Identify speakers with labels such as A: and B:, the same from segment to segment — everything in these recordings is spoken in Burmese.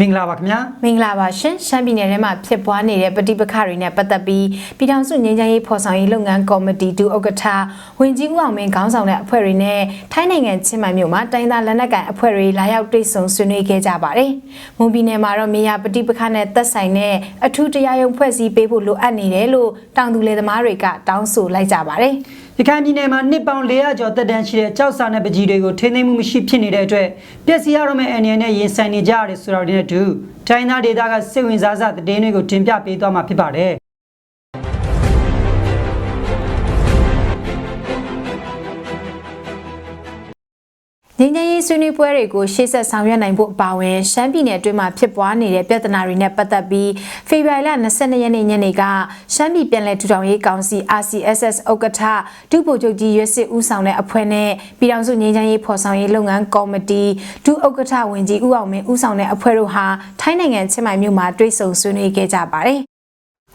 A: မင်္ဂလာပါခင်ဗျာ
B: မင်္ဂလာပါရှင်ရှမ်းပြည်နယ်ထဲမှာဖြစ်ပွားနေတဲ့ပဋိပက္ခတွေနဲ့ပတ်သက်ပြီးပြည်ထောင်စုငြိမ်းချမ်းရေးဖော်ဆောင်ရေးလုပ်ငန်းကော်မတီဒုဥက္ကဋ္ဌဝင်ကြီးဦးအောင်မင်းခေါင်းဆောင်တဲ့အဖွဲ့တွေနဲ့ထိုင်းနိုင်ငံချင်းမိုင်မြို့မှာတိုင်းသားလက်နက်ကိုင်အဖွဲ့တွေလာရောက်တွေ့ဆုံဆွေးနွေးခဲ့ကြပါတယ်။မွန်ပြည်နယ်မှာတော့မြေယာပဋိပက္ခနဲ့သက်ဆိုင်တဲ့အထူးတရားရုံးဖွဲ့စည်းပေးဖို့လိုအပ်နေတယ်လို့တောင်သူလယ်သမားတွေကတောင်းဆိုလိုက်ကြပါတယ်။
A: ရ ခိုင်ပြည်နယ်မှာနှစ်ပေါင်း400ကျော်တက်တန်းရှိတဲ့ကြောက်စာနဲ့ပကြီးတွေကိုထိန်းသိမ်းမှုမရှိဖြစ်နေတဲ့အတွက်ပျက်စီးရတော့မယ့်အန္တရာယ်နဲ့ရင်ဆိုင်နေကြရတယ်ဆိုတာတွေနဲ့အတူတိုင်းသားဒေသကစိတ်ဝင်စားစတဲ့င်းတွေကိုတင်ပြပေးသွားမှာဖြစ်ပါတယ်
B: ငင်းငယ်ရေးဆွေးနွေးပွဲတွေကိုရှေ့ဆက်ဆောင်ရွက်နိုင်ဖို့အပါအဝင်ရှမ်းပြည်နယ်အတွင်းမှာဖြစ်ပွားနေတဲ့ပြဿနာတွေနဲ့ပတ်သက်ပြီးဖေဖော်ဝါရီလ22ရက်နေ့ညနေကရှမ်းပြည်ပြည်နယ်ထူထောင်ရေးကောင်စီ RCSS ဥက္ကဋ္ဌဒုဗိုလ်ချုပ်ကြီးရွက်စစ်ဦးဆောင်တဲ့အဖွဲ့နဲ့ပြည်ထောင်စုငြိမ်းချမ်းရေးဖော်ဆောင်ရေးလုပ်ငန်းကော်မတီဒုဥက္ကဋ္ဌဝင်ကြီးဦးအောင်မင်းဦးဆောင်တဲ့အဖွဲ့တို့ဟာထိုင်းနိုင်ငံချင်းမိုင်မြို့မှာတွေ့ဆုံဆွေးနွေးခဲ့ကြပါတယ်။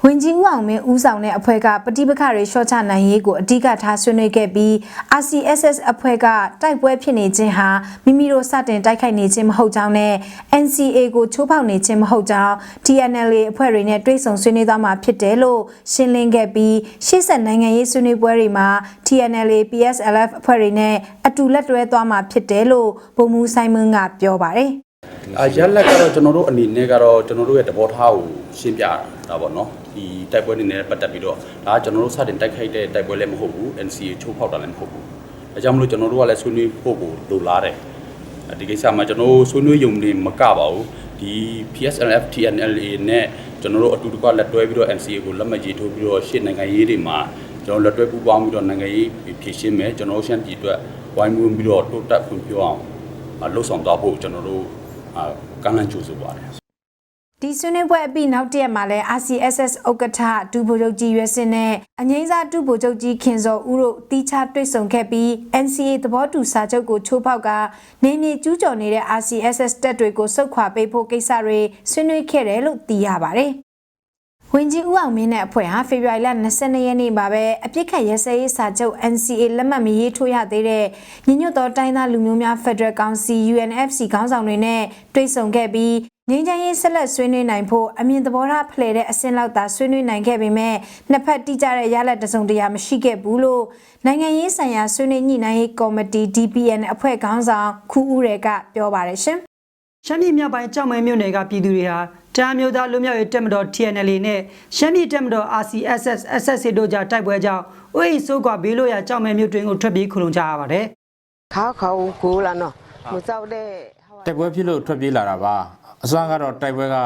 B: ဝင်ကြီးဦးအောင်မင်းဦးဆောင်တဲ့အဖွဲ့ကပဋိပက္ခတွေရှော့ချနိုင်ရေးကိုအဓိကထားဆွေးနွေးခဲ့ပြီး RCSS အဖွဲ့ကတိုက်ပွဲဖြစ်နေခြင်းဟာမိမိတို့စတင်တိုက်ခိုက်နေခြင်းမဟုတ်ကြောင်းနဲ့ NCA ကိုချိုးဖောက်နေခြင်းမဟုတ်ကြောင်း TNLA အဖွဲ့တွေနဲ့တွဲဆုံဆွေးနွေးသွားမှာဖြစ်တယ်လို့ရှင်းလင်းခဲ့ပြီးရှေ့ဆက်နိုင်ငံရေးဆွေးနွေးပွဲတွေမှာ TNLA PSLF အဖွဲ့တွေနဲ့အတူလက်တွဲသွားမှာဖြစ်တယ်လို့ဗိုလ်မှူးဆိုင်မွန်းကပြောပါတယ်။
C: အရက်လက်ကတော့ကျွန်တော်တို့အနေနဲ့ကတော့ကျွန်တော်တို့ရဲ့သဘောထားကိုရှင်းပြတာပေါ့နော်ဒီတိုက်ပွဲတွေနဲ့ပတ်သက်ပြီးတော့ဒါကကျွန်တော်တို့စတင်တိုက်ခိုက်တဲ့တိုက်ပွဲလည်းမဟုတ်ဘူး NCA ချိုးဖောက်တာလည်းမဟုတ်ဘူးဒါကြောင့်မလို့ကျွန်တော်တို့ကလည်းဆွေးနွေးဖို့ကိုလိုလားတယ်ဒီကိစ္စမှာကျွန်တော်တို့ဆွေးနွေးရုံနဲ့မကပါဘူးဒီ PSLF TNLA နဲ့ကျွန်တော်တို့အတူတကွလက်တွဲပြီးတော့ NCA ကိုလက်မှတ်ရေးထိုးပြီးတော့ရှေ့နိုင်ငံရေးတွေမှာကျွန်တော်လက်တွဲပူးပေါင်းပြီးတော့နိုင်ငံရေးဖြည့်ရှင်းမယ်ကျွန်တော်တို့ရှမ်းပြည်အတွက်ဝိုင်းဝန်းပြီးတော့တိုးတက်ဖွံ့ဖြိုးအောင်လှုပ်ဆောင်သွားဖို့ကျွန်တော်တို့အာ ကမ်းလှမ်းကြိုဆိုပါတယ်
B: ဒီဆွေးနွေးပွဲအပြီးနောက်တစ်ရက်မှာလဲ RCSS ဥက္ကဋ္ဌဒုဗိုလ်ချုပ်ကြီးရွက်စင်နဲ့အငိမ့်စားဒုဗိုလ်ချုပ်ကြီးခင်စောဦးတို့တီးခြားတွေ့ဆုံခဲ့ပြီး NCA သဘောတူစာချုပ်ကိုချိုးဖောက်ကနေမြေကျူးကျော်နေတဲ့ RCSS တပ်တွေကိုစုတ်ခွာပေးဖို့ကိစ္စတွေဆွေးနွေးခဲ့တယ်လို့သိရပါတယ်။ ဝင်ကြီးဦးအောင်မင်းနဲ့အဖွဲ့ဟာဖေဖော်ဝါရီလ22ရက်နေ့မှာပဲအပြစ်ခတ်ရဲစဲရေးစာချုပ် NCA လက်မှတ်မရေးထိုးရသေးတဲ့ညီညွတ်သောတိုင်းသားလူမျိုးများဖက်ဒရယ်ကောင်စီ UNFC ခေါင်းဆောင်တွေနဲ့တွေ့ဆုံခဲ့ပြီးငင်းချမ်းရေးဆက်လက်ဆွေးနွေးနိုင်ဖို့အမြင်သဘောထားဖလှယ်တဲ့အဆင့်လောက်သာဆွေးနွေးနိုင်ခဲ့ပေမဲ့နှစ်ဖက်တိကျတဲ့ရလဒ်တစုံတရာမရှိခဲ့ဘူးလို့နိုင်ငံရေးဆိုင်ရာဆွေးနွေးညှိနှိုင်းရေးကော်မတီ DPN အဖွဲ့ခေါင်းဆောင်ခူဦးရဲကပြောပါတယ်ရှင်
A: ရှမ်းပြည်မြောက်ပိုင်းကြောက်မဲမြို့နယ်ကပြည်သူတွေဟာ တမ်းမျိုးသားလူမျိုးရေးတက်မတော် TNL နဲ့ရှမ်းပြည်တက်မတော် RCSS SSC တို့ကြားတိုက်ပွဲကြောင့်ဥိဆိုးကွာဘေးလို့ရကြောက်မဲမျိုးတွင်ကိုထွက်ပြေးခုလုံကြရပါတယ်။
D: ခါခါကိုလာနော်မကြောက်တဲ့
E: တိုက်ပွဲဖြစ်လို့ထွက်ပြေးလာတာပါ။အစွမ်းကတော့တိုက်ပွဲက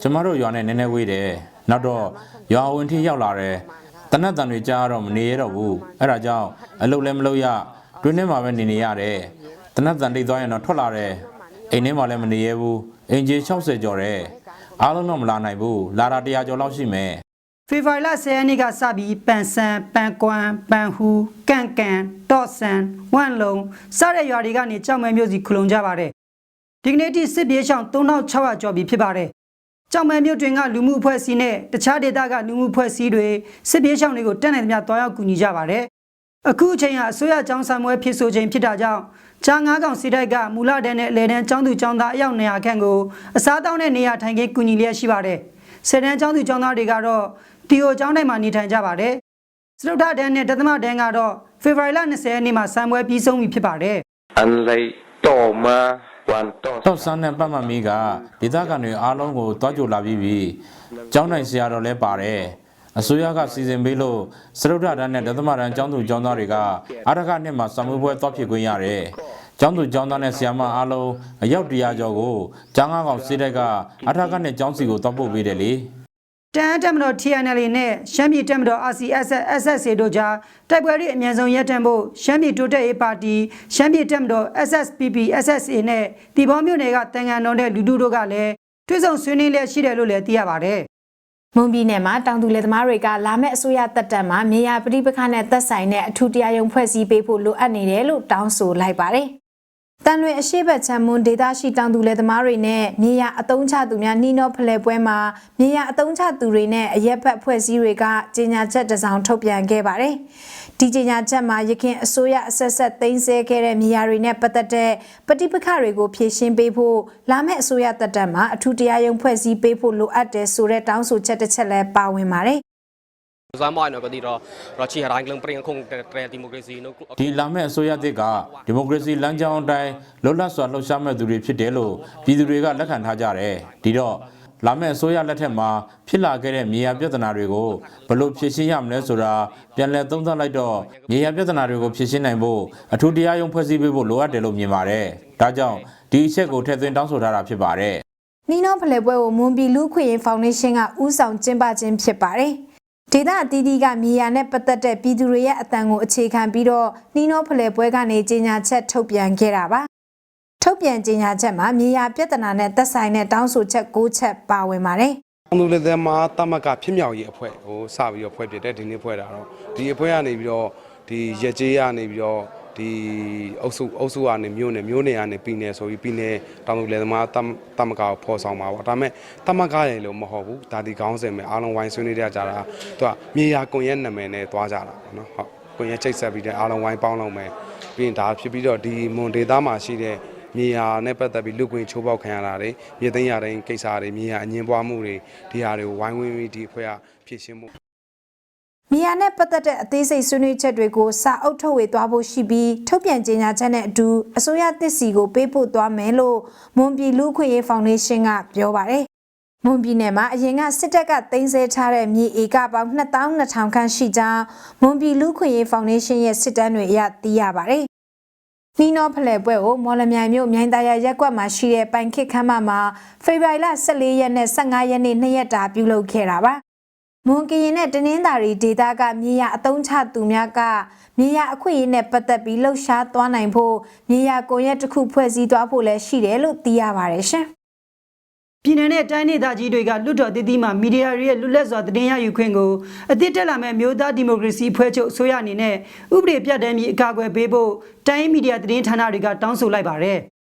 E: ကျမတို့ရွာနဲ့နည်းနည်းဝေးတယ်။နောက်တော့ရွာဝင်ထိရောက်လာတယ်။တနတ်တန်တွေကြားတော့မနေရတော့ဘူး။အဲဒါကြောင့်အလုပ်လည်းမလုပ်ရတွင်းထဲမှာပဲနေနေရတယ်။တနတ်တန်တိတ်သွားရင်တော့ထွက်လာတယ်။အိမ်ထဲမှာလည်းမနေရဘူး။အိမ်ကြီး60ကျော်တယ်။ အားလုံးတော့မလာနိုင်ဘူးလာတာ100ကျော်လောက်ရှိမယ်
A: ဖေဖော်ဝါရီလ10ရက်နေ့ကစပြီးပန်ဆန်ပန်ကွမ်ပန်ဟူကန့်ကန်တော့ဆန်ဝမ်လုံစတဲ့ရွာတွေကနေကြောက်မဲမြို့စီခုလုံကြပါတယ်ဒီကနေ့ထိစစ်ပြေးရှောင်း3600ကျော်ပြီဖြစ်ပါတယ်ကြောက်မဲမြို့တွင်ကလူမှုအဖွဲ့အစည်းနဲ့တခြားဒေသကလူမှုအဖွဲ့အစည်းတွေစစ်ပြေးရှောင်းတွေကိုတက်နိုင်သမျှတွားရောက်ကူညီကြပါတယ်အခုအချိန်ဟာအစိုးရကျောင်းဆံပွဲဖြစ်ဆိုချိန်ဖြစ်တာကြောင့် ကြာငါးကောင်စီတိုက်ကမူလတန်းနဲ့အလယ်တန်းចောင်းသူចောင်းသားအယောက်900ခန့်ကိုအစားတောင်းတဲ့နေရာထိုင်ခင်းကူညီလျက်ရှိပါတယ်။ဆယ်တန်းចောင်းသူចောင်းသားတွေကတော့တီယိုចောင်းတိုင်းမှာနေထိုင်ကြပါတယ်။စတုထတန်းနဲ့တသမတန်းကတော့ဖေဖော်ဝါရီလ20ရက်နေ့မှာစံပွဲပြီးဆုံးပြီဖြစ်ပါတယ်။
F: Unlike တော်မ
E: တော့ဆန်းနဲ့ပတ်မမီးကဒေသခံတွေအားလုံးကိုတွားကြလာပြီးပြီ။ကျောင်းနိုင်ဆရာတော်လည်းပါတယ်။ အစိုးရကစီစဉ်ပေးလို့စရုဒ္ဓတန်းနဲ့ဒသမတန်းကျောင်းသူကျောင်းသားတွေကအာရခနှစ်မှာစံမွေးပွဲတွားဖြစ်ခွင့်ရတယ်ကျောင်းသူကျောင်းသားနဲ့ဆရာမအားလုံးအယောက်တရာကျော်ကိုကျောင်းကားကောင်စီးတဲ့ကအထက်ကနဲ့ကျောင်းစီကိုတွားပို့ပေးတယ်လေ
A: တန်တက်မတော် TNL နဲ့ရှမ်းပြည်တက်မတော် RCSS SSA တို့ကြားတိုက်ပွဲတွေအမြန်ဆုံးရပ်တန့်ဖို့ရှမ်းပြည်တိုးတက်ရေးပါတီရှမ်းပြည်တက်မတော် SSPP SSA နဲ့ဒီဘောမြို့နယ်ကတန်ငန်တော်တဲ့လူထုတို့ကလည်းတွဲဆောင်ဆွေးနွေးလျက်ရှိတယ်လို့လည်းသိရပါတယ်
B: မွန်ပြည်နယ်မှာတောင်သူလယ်သမားတွေကလာမယ့်အစိုးရတက်တက်မှာမြေယာပဋိပက္ခနဲ့သက်ဆိုင်တဲ့အထူးတရားရုံးဖွဲ့စည်းပေးဖို့လိုအပ်နေတယ်လို့တောင်းဆိုလိုက်ပါတယ် တန်လွင်အရှိတ်ချမ်းမွန်ဒေသရှိတောင်သူလယ်သမားတွေနဲ့မြေယာအတုံးချသူများနှီးနှောဖလှယ်ပွဲမှာမြေယာအတုံးချသူတွေနဲ့အရက်ဖက်အဖွဲ့အစည်းတွေကကြေညာချက်တစ်စောင်ထုတ်ပြန်ခဲ့ပါတယ်။ဒီကြေညာချက်မှာရခင်အစိုးရအဆက်ဆက်သိမ်းဆည်းခဲ့တဲ့မြေယာတွေနဲ့ပတ်သက်တဲ့ပဋိပက္ခတွေကိုဖြေရှင်းပေးဖို့လာမယ့်အစိုးရတပ်တပ်မှာအထူးတရားရုံးဖွဲ့စည်းပေးဖို့လိုအပ်တယ်ဆိုတဲ့တောင်းဆိုချက်တစ်ချက်လည်းပါဝင်ပါတယ်။
E: ဒီလာမယ့်အစိုးရသစ်ကဒီမိုကရေစီလမ်းကြောင်းအတိုင်းလွတ်လပ်စွာလှုပ်ရှားမဲ့သူတွေဖြစ်တယ်လို့ပြည်သူတွေကလက်ခံထားကြတယ်ဒီတော့လာမယ့်အစိုးရလက်ထက်မှာဖြစ်လာခဲ့တဲ့မြေယာပြဿနာတွေကိုဘယ်လိုဖြေရှင်းရမလဲဆိုတာပြန်လည်သုံးသပ်လိုက်တော့မြေယာပြဿနာတွေကိုဖြေရှင်းနိုင်ဖို့အထူးတရားရုံးဖွဲ့စည်းပေးဖို့လိုအပ်တယ်လို့မြင်ပါတယ်ဒါကြောင့်ဒီအချက်ကိုထည့်သွင်းတောင်းဆိုထားတာဖြစ်ပါတယ်
B: နီနောဖလှယ်ပွဲကိုမွန်ပြည်လူ့ခွင့်ရေးဖောင်ဒေးရှင်းကဦးဆောင်ကျင်းပခြင်းဖြစ်ပါတယ်။ ဒေသအသီးသီးကမြေယာနဲ့ပတ်သက်တဲ့ပြည်သူတွေရဲ့အတန်ကိုအခြေခံပြီးတော့နီနောဖလှယ်ပွဲကနေကြေညာချက်ထုတ်ပြန်ခဲ့တာပါ။ထုတ်ပြန်ကြေညာချက်မှာမြေယာပြဿနာနဲ့သက်ဆိုင်တဲ့တောင်းဆိုချက်၉ချက်ပါဝင်ပါတယ်။
G: အမှုလက်သမားတမကဖြစ်မြောက်ရေးအဖွဲ့ဟိုစပြီးတော့ဖွဲ့ဖြစ်တဲ့ဒီနေ့ဖွဲ့တာတော့ဒီအဖွဲ့ကနေပြီးတော့ဒီရက်ကျေးကနေပြီးတော့ ဒီအုပ်စုအုပ်စုကနေမြို့နယ်မြို့နယ်ကနေပြည်နယ်ဆိုပြီးပြည်နယ်တောင်သူလယ်သမားတမတမကကိုဖော်ဆောင်ပါပေါ့ဒါပေမဲ့တမကရယ်လို့မဟုတ်ဘူးဒါဒီကောင်းစင်ပဲအားလုံးဝိုင်းဆွေးနွေးကြကြတာသူကမြေယာကွန်ရက်နာမည်နဲ့သွားကြတာပေါ့နော်ဟုတ်ကွန်ရက်ချိတ်ဆက်ပြီးတဲ့အားလုံးဝိုင်းပေါင်းလုံးမယ်ပြီးရင်ဒါဖြစ်ပြီးတော့ဒီမွန်ဒေတာမှာရှိတဲ့မြေယာနဲ့ပတ်သက်ပြီးလူကွင်းချိုးပေါက်ခံရတာတွေမြေသိမ်းရတဲ့ကိစ္စတွေမြေယာအငင်းပွားမှုတွေဒီဟာတွေကိုဝိုင်းဝန်းပြီးဒီအဖွဲ့ကဖြည့်ရှင်းမှု
B: မြေယာနဲ့ပတ်သက်တဲ့အသေးစိတ်ဆွေးနွေးချက်တွေကိုစာအုပ်ထုတ်ဝေသွားဖို့ရှိပြီးထုတ်ပြန်ကြေညာချက်နဲ့အတူအစိုးရသစ်စီကိုပေးပို့သွားမယ်လို့မွန်ပြည်လူ့ခွင့်ရေးဖောင်ဒေးရှင်းကပြောပါတယ်။မွန်ပြည်နယ်မှာအရင်ကစစ်တပ်ကတင်ဆဲထားတဲ့မြေဧကပေါင်း2200ခန့်ရှိကြောင်းမွန်ပြည်လူ့ခွင့်ရေးဖောင်ဒေးရှင်းရဲ့စစ်တမ်းတွေအရသိရပါတယ်။နီနောဖလှယ်ပွဲကိုမော်လမြိုင်မြို့မြိုင်သားရရက်ကွက်မှာရှိတဲ့ပိုင်ခစ်ခမ်းမမှာဖေဖော်ဝါရီလ14ရက်နဲ့15ရက်နေ့နှစ်ရက်တာပြုလုပ်ခဲ့တာပါ။ မွန်ကရင်နဲ့တနင်္သာရီဒေသကမြေယာအတုံးချသူများကမြေယာအခွင့်အရေးနဲ့ပတ်သက်ပြီးလှုပ်ရှားသွားနိုင်ဖို့မြေယာကွန်ရက်တစ်ခုဖွဲ့စည်းသွားဖို့လည်းရှိတယ်လို့သိရပါတယ်ရှင်။
A: ပြည်내နဲ့တိုင်းဒေသကြီးတွေကလွတ်တော်တည်တည်မှာမီဒီယာတွေရဲ့လွတ်လပ်စွာသတင်းရယူခွင့်ကိုအသစ်တက်လာမဲ့မျိုးသားဒီမိုကရေစီအဖွဲ့ချုပ်အစိုးရအနေနဲ့ဥပဒေပြဋ္ဌာန်းပြီးအကာအကွယ်ပေးဖို့တိုင်းမီဒီယာသတင်းဌာနတွေကတောင်းဆိုလိုက်ပါတယ်။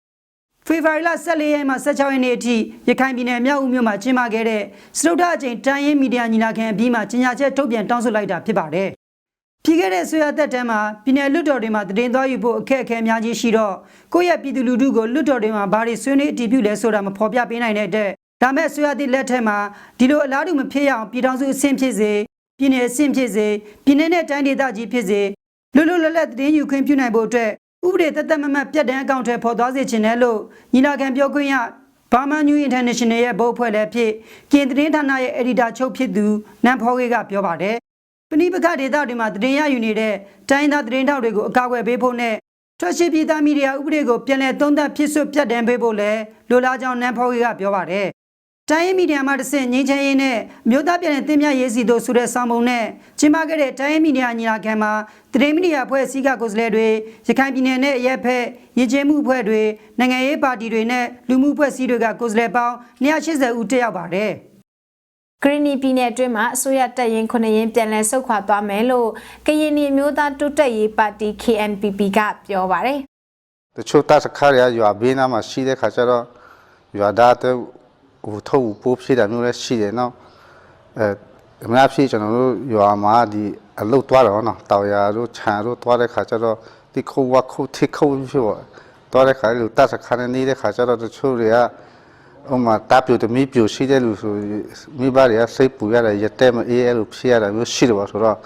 A: ဖေဖော်ဝါရီလ14ရက်မှ16ရက်နေ့အထိရခိုင်ပြည်နယ်မြောက်ဦးမြို့မှာကျင်းပခဲ့တဲ့စတုဒ္ဒအကြိမ်တန်ရင်မီဒီယာညီလာခံအပြီးမှာကြေညာချက်ထုတ်ပြန်တောင်းဆိုလိုက်တာဖြစ်ပါတယ်။ဖြစ်ခဲ့တဲ့ဆွေရသက်တမ်းမှာပြည်နယ်လွတ်တော်တွေမှာတည်င်းသွားယူဖို့အခက်အခဲများကြီးရှိတော့ကိုယ့်ရဲ့ပြည်သူလူထုကိုလွတ်တော်တွေမှာဘာတွေဆွေးနွေးအတည်ပြုလဲဆိုတာမဖော်ပြပေးနိုင်တဲ့အတွက်ဒါမဲ့ဆွေရသည့်လက်ထက်မှာဒီလိုအလားတူမဖြစ်ရအောင်ပြည်ထောင်စုအဆင့်ဖြစ်စေပြည်နယ်အဆင့်ဖြစ်စေပြည်내နဲ့တိုင်းဒေသကြီးဖြစ်စေလွတ်လွတ်လပ်လပ်တည်င်းယူခွင့်ပြုနိုင်ဖို့အတွက် ဥပဒေသက်သက်မမတ်ပြတ်တမ်းအကောင့်ထဲပေါ်သွားစေချင်တယ်လို့ညီလာခံပြောခွင့်ရဘာမန်နျူအင်တာနေရှင်နယ်ရဲ့ဘုတ်အဖွဲ့လည်းဖြစ်ကင်သတင်းဌာနရဲ့အယ်ဒီတာချုပ်ဖြစ်သူနန်ဖော်ကေကပြောပါတယ်ပဏိပကဒေသတွေမှာသတင်းရယူနေတဲ့တိုင်းသားသတင်းထောက်တွေကိုအကာအကွယ်ပေးဖို့နဲ့ထွက်ရှိပြည်သားမီဒီယာဥပဒေကိုပြန်လည်သုံးသပ်ဖြစ်ဆွပြတ်တမ်းပေးဖို့လည်းလိုလားကြောင်းနန်ဖော်ကပြောပါတယ်။ တိုင်းရင်းမီဒီယာမှာတစ်ဆင့်ငင်းချမ်းရေးနဲ့အမျိုးသားပြည်နယ်တင်ပြရေးစီတို့ဆိုတဲ့ဆောင်ပုံနဲ့ကျင်းပခဲ့တဲ့တိုင်းရင်းမီဒီယာညီလာခံမှာသတင်းမီဒီယာအဖွဲ့အစည်းကကိုယ်စားလှယ်တွေရခိုင်ပြည်နယ်နဲ့အရက်ဖက်ရည်ကျင်းမှုအဖွဲ့တွေနိုင်ငံရေးပါတီတွေနဲ့လူမှုအဖွဲ့အစည်းတွေကကိုယ်စားလှယ်ပေါင်း180ဦးတက်ရောက်ပါတယ်။
B: ဂရီနီပြည်နယ်အတွင်းမှာအစိုးရတပ်ရင်းခုနှစ်ရင်းပြန်လည်ဆုတ်ခွာသွားမယ်လို့ကရင်နီအမျိုးသားတိုးတက်ရေးပါတီ KNPP ကပြောပါတယ်
H: တချို့တပ်စခါရရွာဘေးနားမှာရှိတဲ့ခါကျတော့ရွာသားတဲ့ ဟိုထုတ်ပိုးဖြစ်တာမျိုးလည်းရှိတယ်နော်အဲအများဖြစ်ကျွန်တော်တို့ရွာမှာဒီအလုတ်သွားတော့နော်တောင်ယာတို့ခြံတို့သွားတဲ့ခါကျတော့ဒီခုတ်ဝခုတ်ထိခုတ်ဖြစ်ပေါ့သွားတဲ့ခါလူတပ်စခါနဲ့နေတဲ့ခါကျတော့တချို့တွေကဥမာတပ်ပြူတမီးပြူရှိတဲ့လူဆိုမိဘတွေကစိတ်ပူရတယ်ရတဲ့မအေးအဲ့လိုဖြစ်ရတာမျိုးရှိတယ်ပါဆိုတော့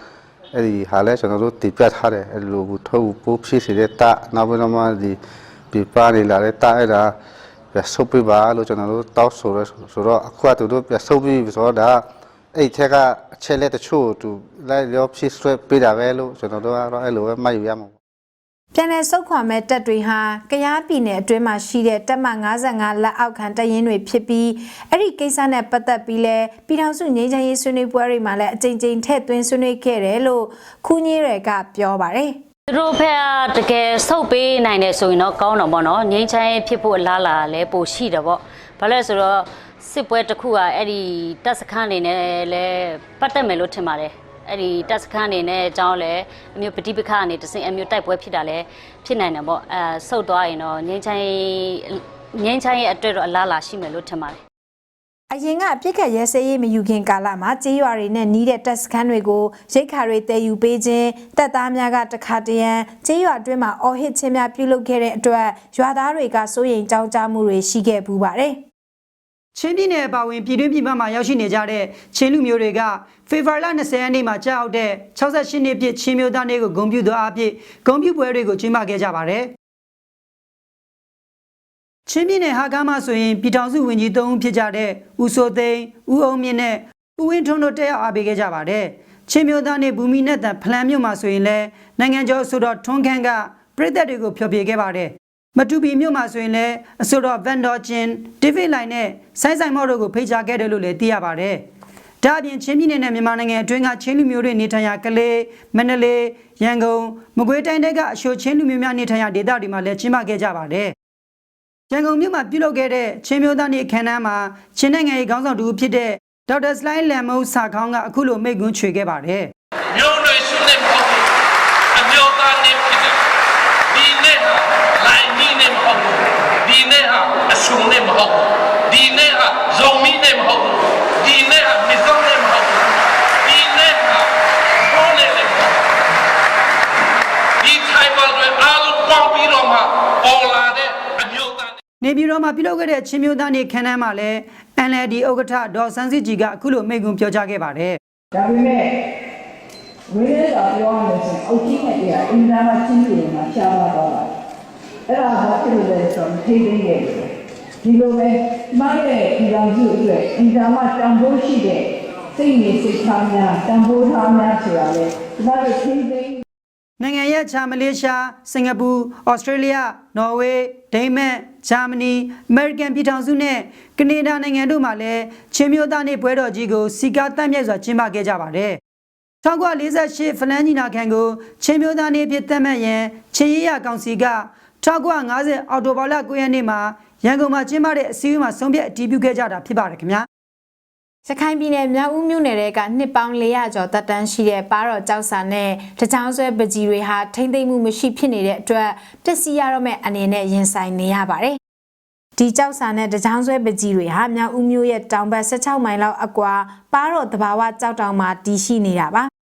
H: အဲ့ဒီဟာလဲကျွန်တော်တို့တည်ပြတ်ထားတယ်အဲ့လိုထုတ်ပိုးဖြစ်စေတဲ့တနောက်ပြီးတော့မှဒီပြပနေလာတဲ့တအဲ့ဒါ ပြဆုပ်ပြပါလို့ကျွန်တော်တို့တောက်ဆိုရဆိုတော့အခုကသူတို့ပြဆုပ်ပြီးဆိုတော့ဒါအဲ့ထက်ကအချက်လက်တချို့သူလိုက်ရောဖြစ်ဆွဲပေးတာပဲလို့ကျွန်တော်တို့ကတော့အဲ့လိုပဲမှတ်ယူရမှာ
B: ပြန်လည်ဆုတ်ခွာမဲ့တပ်တွေဟာကယားပြည်နယ်အတွင်းမှာရှိတဲ့တပ်မ55လက်အောက်ခံတပ်ရင်းတွေဖြစ်ပြီးအဲ့ဒီကိစ္စနဲ့ပတ်သက်ပြီးလဲပြည်ထောင်စုငြိမ်းချမ်းရေးဆွေးနွေးပွဲတွေမှာလည်းအကြိမ်ကြိမ်ထည့်သွင်းဆွေးနွေးခဲ့တယ်လို့ခူးကြီးတွေကပြောပါတယ်
I: သူတို့ဖက်ကတကယ်ဆုတ်ပေးနိုင်တယ်ဆိုရင်တော့ကောင်းတော့ဗောနော်ငိမ့်ချမ်းရေးဖြစ်ဖို့အလားလာလည်းပိုရှိတယ်ဗောဘာလဲဆိုတော့စစ်ပွဲတစ်ခုကအဲ့ဒီတပ်စခန်းနေနဲ့လည်းပတ်သက်မယ်လို့ထင်ပါတယ်အဲ့ဒီတက်စခန်းအနေနဲ့အကြောင်းလဲအမျိုးပฏิပခအနေတစင်အမျိုးတိုက်ပွဲဖြစ်တာလဲဖြစ်နိုင်တယ်ပေါ့အဲဆုတ်သွားရင်တော့ငင်းချိုင်းငင်းချိုင်းရဲ့အတွက်တော့အလားအလာရှိမယ်လို့ထင်ပါတယ်
B: အရင်ကအပြစ်ခတ်ရဲစဲရေးမယူခင်ကာလမှာကြေးရွာတွေနဲ့နီးတဲ့တပ်စခန်းတွေကိုရိတ်ခါတွေတည်ယူပေးခြင်းတပ်သားများကတခါတရံကြေးရွာအတွင်းမှာအော်ဟစ်ခြင်းများပြုလုပ်ခဲ့တဲ့အတွက်ရွာသားတွေကစိုးရိမ်ကြောက်ကြမှုတွေရှိခဲ့ပူပါတယ်။
A: ချင်းပြည်နယ်အပါအဝင်ပြည်တွင်းပြည်ပမှာရောက်ရှိနေကြတဲ့ချင်းလူမျိုးတွေကဖေဖော်ဝါရီလ20ရက်နေ့မှာကြာက်တဲ့68နှစ်ပြည့်ချင်းမျိုးသားနေ့ကိုဂုဏ်ပြုသောအဖြစ်ဂုဏ်ပြုပွဲတွေကိုကျင်းပခဲ့ကြပါတယ်။ ချင်းပြည်နယ်ဟာကားမှာဆိုရင်ပြည်ထောင်စုဝန်ကြီး၃ဦးဖြစ်ကြတဲ့ဦးစိုးသိန်း၊ဦးအောင်မြင့်နဲ့ဦးဝင်းထွန်းတို့တက်ရောက်အားပေးခဲ့ကြပါတယ်။ချင်းမျိုးသားနေ့ဘူမီနဲ့တန်ဖလန်မြို့မှာဆိုရင်လည်းနိုင်ငံကျော်ဆိုတော့ထွန်းခန့်ကပြည်သက်တွေကိုဖျော်ဖြေခဲ့ပါတယ်။မတူပီမြို့မှာဆိုရင်လည်းအဆိုတော်ဗန်ဒေါ်ဂျင်ဒေးဗစ်လိုင်နဲ့ဆိုင်းဆိုင်မော့တို့ကိုဖိတ်ကြားခဲ့တယ်လို့လည်းသိရပါတယ်။ဒါအပြင်ချင်းပြည်နယ်နဲ့မြန်မာနိုင်ငံအတွင်းကချင်းလူမျိုးတွေနေထိုင်ရာကလေးမန္တလေးရန်ကုန်မကွေးတိုင်းတွေကအရှိုချင်းလူမျိုးများနေထိုင်ရာဒေသတွေမှာလည်းကျင်းပခဲ့ကြပါတယ်။ ရန်ကုန်မြို့မှာပြုလုပ်ခဲ့တဲ့ချင်းမျိုးသားနေ့အခမ်းအနားမှာချင်းနိုင်ငံရေးခေါင်းဆောင်တူဖြစ်တဲ့ဒေါက်တာစလိုင်းလမ်မုံစာခေါင်းကအခုလိုမိန့်ခွန်းချွေခဲ့ပါတယ်။
J: မျိုးနွယ်စုနဲ့မဟုတ်ဘူးအမျိုးသားနဲ့ဖြစ်တယ်ဒီနဲ့ဟာလိုင်ကြီးနဲ့မဟုတ်ဘူးဒီနဲ့ဟာအရှုံနဲ့မဟုတ်ဘူးဒီနဲ့ဟာဇုံမီနဲ့မဟုတ်ဘူးဒီနဲ့ဟာမစ်စုံနဲ့မဟုတ်ဘူးဒီနဲ့ဟာဘုံနဲ့လည်းမဟုတ်ဘူးဒီထိုင်ဝမ်တွေအားလုံးပေါင်းပြီးတော့မှပေါ်လာတဲ့အမျိုးသား
A: နေပြည်တော်မှာပြုလုပ်ခဲ့တဲ့ချင်းမျိုးသားနေ့ခမ်းနားမှာလည်း NLD ဥက္ကဋ္ဌဒေါ်စန်းစစ်ကြည်ကအခုလိုမိန့်ခွန်းပြောကြားခဲ့ပါတယ်
K: ဒါပေမဲ့ဝိရတာပြောရမယ်ဆိုရင်အုတ်ကြီးနဲ့တည်းကအင်တာမှာချင်းပြည်မှာရှားပါတော့တာအဲ့ဒါဘာဖြစ်လို့လဲဆိုတော့ထိသိခဲ့တယ်ဒီလိုပဲမားရဲ့ဒီလောင်စုအတွက်အင်တာမှာတန်ဖိုးရှိတဲ့စိတ်နေစိတ်ထားများတန်ဖိုးထားများဆိုတာလေဒီမှာထိသိ
A: နိုင်ငံရဲ့ခြာမလေးရှားစင်ကာပူဩစတြေးလျနော်ဝေးဒိန်းမတ်ဂျာမနီအမေရိကန်ပြည်ထောင်စုနဲ့ကနေဒါနိုင်ငံတို့မှာလည်းချင်းမျိုးသားနေ့ပွဲတော်ကြီးကိုစီကာတန့်မြတ်စွာကျင်းပခဲ့ကြပါတယ်1948ဖလန်းညီနာခံကိုချင်းမျိုးသားနေ့အဖြစ်သတ်မှတ်ရန်ချင်းရရကောင်စီက1950အောက်တိုဘာလ9ရက်နေ့မှာရန်ကုန်မှာကျင်းပတဲ့အစည်းအဝေးမှာဆုံးဖြတ်အတည်ပြုခဲ့ကြတာဖြစ်ပါတယ်ခင်ဗျာ
B: ရခိုင်ပြည်နယ်မြောက်ဦးမြို့နယ်တဲကနှစ်ပေါင်း400ကျော်တက်တန်းရှိတဲ့ပါတော်ကြောက်စာနဲ့တကြောင်ဆွဲပကြီးတွေဟာထိမ့်သိမ့်မှုမရှိဖြစ်နေတဲ့အတွက်ပျက်စီးရတော့မဲ့အနေနဲ့ရင်ဆိုင်နေရပါတယ်။ဒီကြောက်စာနဲ့တကြောင်ဆွဲပကြီးတွေဟာမြောက်ဦးမြို့ရဲ့တောင်ဘက်16မိုင်လောက်အကွာပါတော်တဘာဝကြောက်တောင်မှာတည်ရှိနေတာပါ။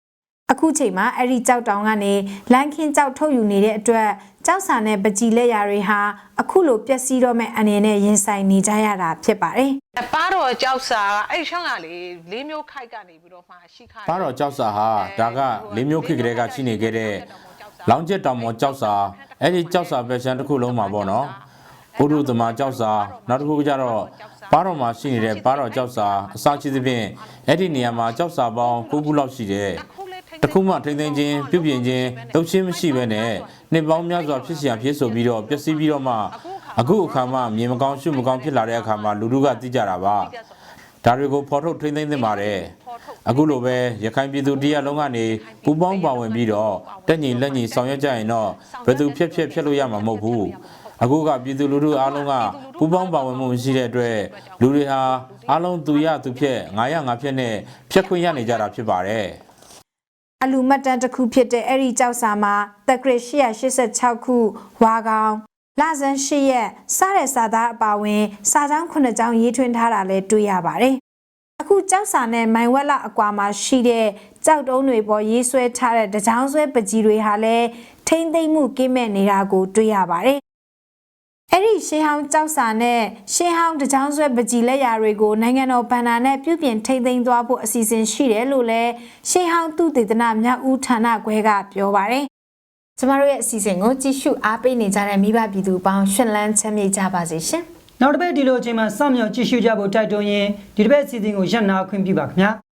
B: အခုချိန်မှာအဲ့ဒီကြောက်တောင်ကနေလန်ခင်းကြောက်ထုတ်ယူနေတဲ့အတွက်ကြောက်စာနဲ့ပကြီးလက်ရာတွေဟာအခုလိုပျက်စီးတော့မဲ့အနေနဲ့ရင်ဆိုင်နေကြရတာဖြစ်ပါတယ်။
L: ပါတော့ကြောက်စာအဲ့ရှောင်းကလေလေးမျိုးခိုက်ကနေပြီးတော့မှရှိခိုက်
E: ဘာတော့ကြောက်စာဟာဒါကလေးမျိုးခေတ်ကလေးကရှိနေခဲ့တဲ့လောင်းကျက်တောင်ပေါ်ကြောက်စာအဲ့ဒီကြောက်စာပဲရှမ်းတစ်ခုလုံးမှာပေါ့နော်ဘုရုသမာကြောက်စာနောက်တစ်ခုကျတော့ဘာတော့မှာရှိနေတဲ့ဘာတော့ကြောက်စာအစားရှိသဖြင့်အဲ့ဒီနေရာမှာကြောက်စာပေါင်း9ခုလောက်ရှိတယ် တခုမှထိမ့်သိမ်းခြင်းပြုပြင်ခြင်းလုပ်ချင်းမရှိဘဲနဲ့နှစ်ပေါင်းများစွာဖြစ်เสียဖြစ်ဆိုပြီးတော့ပျက်စီးပြီးတော့မှအခုအခါမှမြေမကောင်းရှုမကောင်းဖြစ်လာတဲ့အခါမှာလူလူကသိကြတာပါဒါတွေကိုဖော်ထုတ်ထိမ့်သိမ်းသင့်ပါတယ်အခုလိုပဲရခိုင်ပြည်သူတရားလုံးကနေပူပေါင်းပါဝင်ပြီးတော့တက်ညီလက်ညီဆောင်ရွက်ကြရင်တော့ဘယ်သူဖြက်ဖြက်ဖြက်လို့ရမှာမဟုတ်ဘူးအခုကပြည်သူလူထုအားလုံးကပူပေါင်းပါဝင်မှုမရှိတဲ့အတွက်လူတွေဟာအားလုံးသူရသူဖြက်ငါရငါဖြက်နဲ့ဖြက်ခွင့်ရနေကြတာဖြစ်ပါတယ်
B: အလူမတ်တန်တစ်ခုဖြစ်တဲ့အဲ့ဒီကြောက်စာမှာတက်ကရ886ခုဝါကောင်လဇန်8ရက်စတဲ့စာသားအပါဝင် စာကြောင်း9ကြောင်းရေးထွင်းထားတာလည်းတွေ့ရပါတယ်။အခုကြောက်စာနဲ့မိုင်ဝက်လောက်အကွာမှာရှိတဲ့ကြောက်တုံးတွေပေါ်ရေးဆွဲထားတဲ့တကြောင်ဆွဲပကြီးတွေဟာလည်းထိမ့်သိမ့်မှုကင်းမဲ့နေတာကိုတွေ့ရပါတယ်။ အဲ့ဒီရှေးဟောင်းကြောက်စာနဲ့ရှေးဟောင်းတကြောင်ဆွဲပကြီးလက်ရာတွေကိုနိုင်ငံတော်ဗန္နာနဲ့ပြုပြင်ထိမ့်သိမ်းသွားဖို့အစီအစဉ်ရှိတယ်လို့လည်းရှေးဟောင်းသူတေသနမြောက်ဦးဌာနခွဲကပြောပါတယ်။ကျမတို့ရဲ့အစီအစဉ်ကိုကြည့်ရှုအားပေးနေကြတဲ့မိဘပြည်သူပေါင်းရှင်လန်းချမ်းမြေ့ကြပါစေရှင်။
A: နောက်တစ်ပတ်ဒီလိုအချိန်မှာစောင့်မျှော်ကြည့်ရှုကြဖို့တိုက်တွန်းရင်းဒီတစ်ပတ်အစီအစဉ်ကိုရပ်နာခွင့်ပြုပါခင်ဗျာ